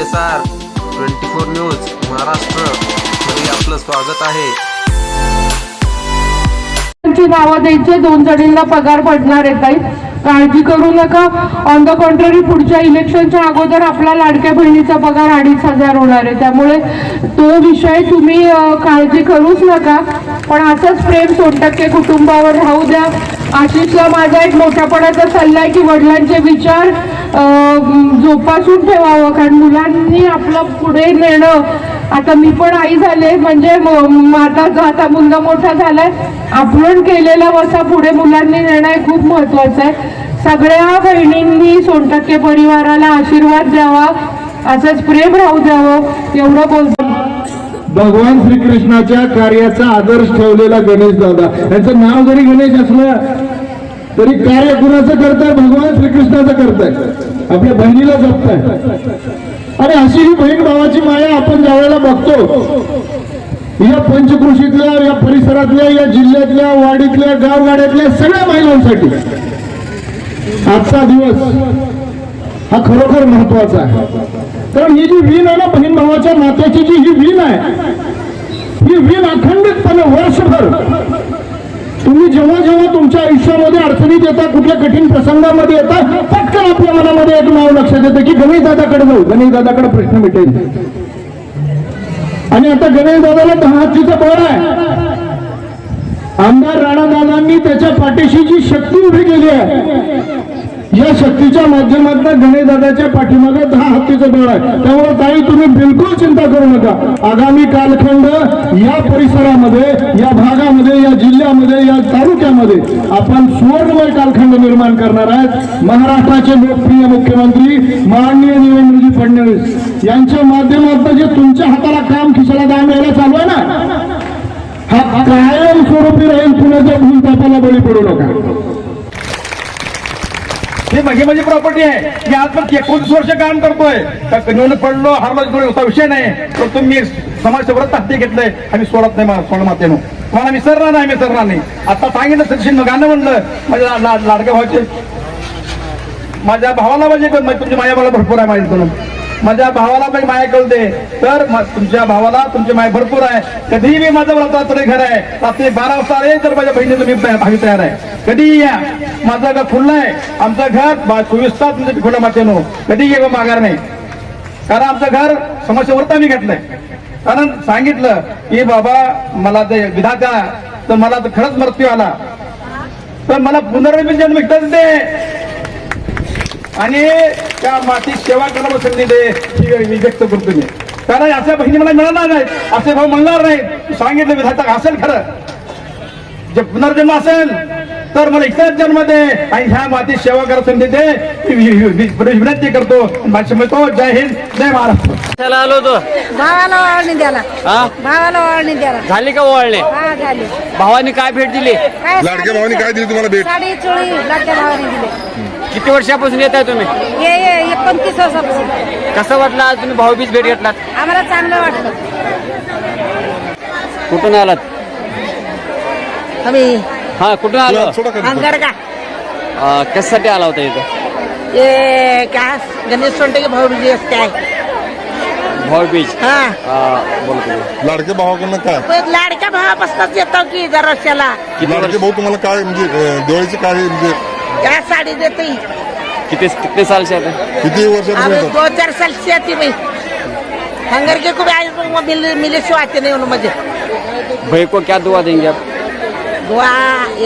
S R twenty four news Maharashtra. मध्ये आपलं स्वागत आहे. ची नावं द्यायचे दोन जणींना पगार पडणार आहे ताई. काळजी करू नका. ऑन द कॉन्ट्ररी पुढच्या इलेक्शनच्या अगोदर आपला लाडक्या बहिणीचा पगार अडीच हजार होणार आहे. त्यामुळे तो विषय तुम्ही काळजी करूच नका. पण असंच प्रेम सोनटक्के कुटुंबावर राहू द्या. आशिषला माझा एक मोठ्यापणाचा सल्ला आहे की वडिलांचे विचार जोपासून ठेवावं. कारण मुलांनी आपलं पुढे नेणं आता मी पण आई झाले म्हणजे माता माझा जो आता मुलगा मोठा झालाय आपण केलेला वसा पुढे मुलांनी नेणं हे खूप महत्वाचं आहे. सगळ्या बहिणींनी सोनटक्के परिवाराला आशीर्वाद द्यावा असंच प्रेम राहू द्यावं एवढं बोलतो भगवान श्रीकृष्णाच्या कार्याचा आदर्श ठेवलेला गणेश दादा. यांचं नाव जरी गणेश असलं तरी कार्य कुणाचं करताय? भगवान श्रीकृष्णाचं करताय. आपल्या बहिणीला जपताय. आणि अशी ही बहीण भावाची माया आपण ज्यावेळेला बघतो या पंचकृषीतल्या या परिसरातल्या या जिल्ह्यातल्या वाडीतल्या गावगाड्यातल्या सगळ्या महिलांसाठी आजचा दिवस हा खरोखर महत्त्वाचा आहे. कारण ही जी वीण आहे ना बहीण भावाच्या नात्याची जी ही वीण आहे ही वीण अखंडितपणे वर्षभर तुम्ही जेव्हा जेव्हा तुमच्या आयुष्यामध्ये अडचणीत येता कुठल्या कठीण प्रसंगामध्ये येता पटकन आपल्या मनामध्ये एक नाव लक्षात येतं की गणेश दादाकडे जाऊ. गणेश दादाकडे प्रश्न मिटेल. आणि आता गणेश दादाला दहा बळ आहे. आमदार राणादादांनी त्याच्या पाठीशी जी शक्ती उभी केली आहे या शक्तीच्या माध्यमातून गणेशदादाच्या पाठीमागे दहा हत्तीचं बळ आहे. त्यामुळे ताई तुम्ही बिलकुल चिंता करू नका. आगामी कालखंड या परिसरामध्ये या भागामध्ये या जिल्ह्यामध्ये या तालुक्यामध्ये आपण सुवर्णमय कालखंड निर्माण करणार आहेत. महाराष्ट्राचे लोकप्रिय मुख्यमंत्री माननीय देवेंद्रजी फडणवीस यांच्या माध्यमातून जे तुमच्या हाताला काम खिशाला दाम यायला चालू आहे ना? हा कायम स्वरूपी राहील पुण्याच्या भूलतापाला बळी पडू नका. हे माझी माझी प्रॉपर्टी आहे. मी आज पण एकोणतीस वर्ष काम करतोय. तर पडलो हरलो असा विषय नाही. तर तुम्ही समाजसेवरात ताकदी घेतलंय. आम्ही सोडत नाही मला सोड मातेनं. मला विसरणार नाही विसरणार नाही. आता सांगितलं सचिन गाणं म्हणलं. माझ्या लाडक्या भावाचे माझ्या भावाला म्हणजे, म्हणजे तुमच्या माझ्या मला भरपूर आहे माझ्या करून माझ्या भावाला पण माया कळते तर तुमच्या भावाला तुमची माया भरपूर आहे. कधीही मी माझं व्रताचं घर आहे. रात्री बारा वाजता आले तर माझ्या बहिणीचं मी भावी तयार आहे. कधीही या. माझं घर खुल्लं आहे. आमचं घर बा- चोवीस तास म्हणजे खुलं मातेनो. कधीही येऊ माघार नाही. कारण आमचं घर समस्येवरता मी घेतलंय. कारण सांगितलं की बाबा मला ते विधात्या तर मला तर खरंच मृत्यू आला. तर मला पुनर्विजन जन्म दे. आणि त्या मातीत सेवा करायला संधी दे ही मी व्यक्त करतो मी. कारण अशा बहिणी मला मिळणार नाहीत असे भाऊ मिळणार नाहीत. सांगितलं विधाता असेल खरं. जे पुनर्जन्म असेल तर मला इथंच जन्म दे आणि ह्या मातीत सेवा करायला संधी दे. विनंती करतो. भाषण म्हणतो जय हिंद जय महाराष्ट्र. त्याला आलो होतो? भावाला वाळणी द्याला. हा? भावाला वाळणी द्याला. झाली का हा झाली. भावानी काय भेट दिली? काय लाडक्या भावाने काय दिली तुम्हाला भेट? साडी चोळी लाडक्या भावाने दिली. किती वर्षापासून येत आहे तुम्ही? ये ये एकोणतीस वर्षापासून. कसं वाटलं आज तुम्ही भाऊबीज भेट घेतलात? आम्हाला चांगलं वाटलं. कुठून आलात? आम्ही हा कुठून आलो का अं, कशासाठी आला होता इथं? ये काय गणेश सोनटे भाऊ बिजी असते आहे. भाऊबीज हा. अं, बोला तुम्ही. लाडक्या भावाकडनं काय? तो लाडक्या भावापासूनच येतो की दरवर्षाला किती लाडके वर्ष भाऊ तुम्हाला काय म्हणजे अं, दिवाळीचे काय म्हणजे क्या साडी देते. किती कितने साल से आते हैं? किती वर्षापासून अभी येतात? दो चार साल से आती मैं हंगर के को भी आज वो मिल मिले से आते नहीं उन्होंने मुझे भाई को क्या दुआ देंगे आप? दुआ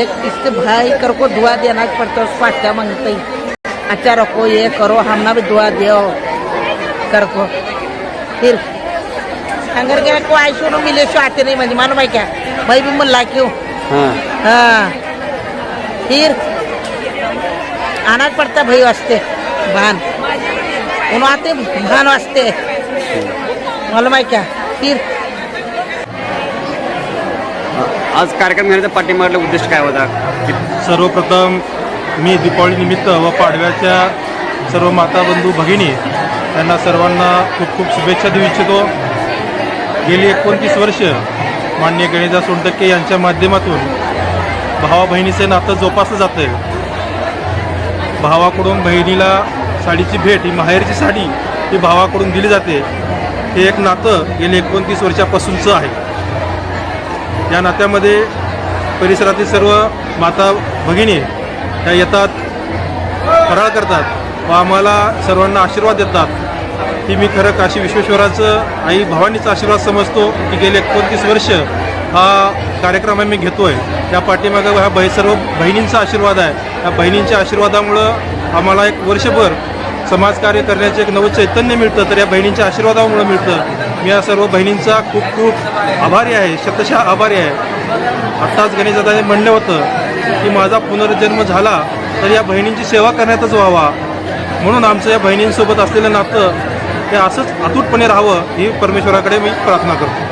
एक इसके भाई कर को दुआ देना पड़ता है उसको अच्छा मांगते ही अच्छा रखो ये करो हमने भी दुआ दियो कर को. फिर. अगर के को आई सुनो मिले सो आते नहीं मुझे मानो भाई क्या? भाई भी मन ला क्यों? हाँ। हाँ. फिर. आना पड़ता भाई वास्ते भान. उन्होंने आते भान वास्ते मालूम है क्या फिर आज कार्यक्रम घेण्याचा पाठीमागला उद्देश काय होता? कि- सर्वप्रथम मी दीपावली निमित्त व पाडव्याच्या सर्व माता बंधू भगिनी त्यांना सर्वांना खूप खूप शुभेच्छा देऊ इच्छितो. गेली एकोणतीस वर्ष माननीय गणेशदास सोनटक्के यांच्या माध्यमातून भावा बहिणीचे नातं जोपासलं जातं आहे भावाकडून बहिणीला साडीची भेट ही माहेरची साडी ही भावाकडून दिली जाते हे एक नातं गेले एकोणतीस वर्षापासूनचं आहे. या नात्यामध्ये परिसरातील सर्व माता भगिनी त्या येतात फराळ करतात व आम्हाला सर्वांना आशीर्वाद देतात. ही मी खरं काशी विश्वेश्वराचं आई भवानीचा आशीर्वाद समजतो की गेले एकोणतीस वर्ष हा कार्यक्रम आम्ही घेतो आहे त्या पाठीमागं ह्या बहि सर्व बहिणींचा आशीर्वाद आहे. या बहिणींच्या आशीर्वादामुळं आम्हाला एक वर्षभर समाजकार्य करण्याचे एक नवं चैतन्य मिळतं तर या बहिणींच्या आशीर्वादामुळं मिळतं. मी या सर्व बहिणींचा खूप खूप आभारी आहे शतशः आभारी आहे. आत्ताच गणेशदादाने म्हणलं होतं की माझा पुनर्जन्म झाला तर या बहिणींची सेवा करण्यातच व्हावा. म्हणून आमचं या बहिणींसोबत असलेलं नातं हे असंच अतूटपणे राहावं ही परमेश्वराकडे मी प्रार्थना करतो.